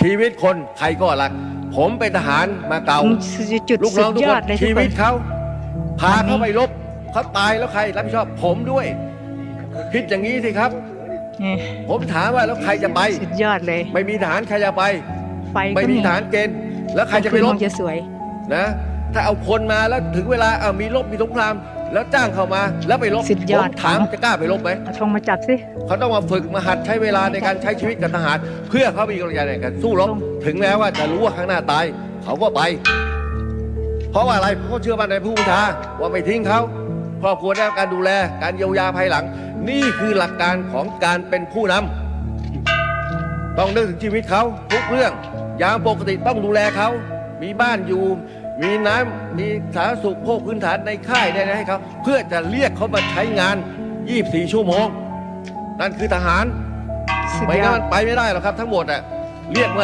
ชีวิตคนใครก็รัก ผมเป็นทหารมาเก่าจุดลูกสุน้องดทุกยคอดนเลยทุชีกควินตเขาพาเขาไปรบเขาตายแล้วใครรับผิดชอบผมด้วย คิดอย่างนี้สิครับนี่ผมถามว่าแล้วใครจะไปสุดยอดเลย ไม่มีทหารใครจะไปไฟไม่ก็มีมีทหารเกณฑ์แล้วใครจะไปรคบงจะสวยนะ ถ้าเอาคนมาแล้วถึงเวลาเอามีรบมีสงคราม แล้วจ้างเข้ามา แล้วไปรบสุดยอด ผมถามจะกล้าไปรบไหม เอาธงมาจับสิ เขาต้องมาฝึกมาหัดใช้เวลาในการใช้ชีวิตกับทหาร เพื่อเขามีกำลังใจในการสู้รบ ถึงแม้ว่าจะรู้ว่าข้างหน้าตาย เขาก็ไป เพราะว่าอะไรเพราะเขาเชื่อมั่นในผู้บัญชาว่าไม่ทิ้งเขาครอบครัวได้รับการดูแลการเยียวยาภายหลัง นี่คือหลักการของการเป็นผู้นำต้องนึกถึงชีวิตเขาทุกเรื่องยามปกติต้องดูแลเขา มีบ้านอยู่ มีน้ำมีสาธารณสุขโภคพื้นฐานในค่ายได้ให้เขาเพื่อจะเรียกเขามาใช้งาน 24 ชั่วโมง นั่นคือทหาร สุดไม่ยงั้อนดมันไปไม่ได้หรอกครับทั้งหมดอะเรียกเมื่อ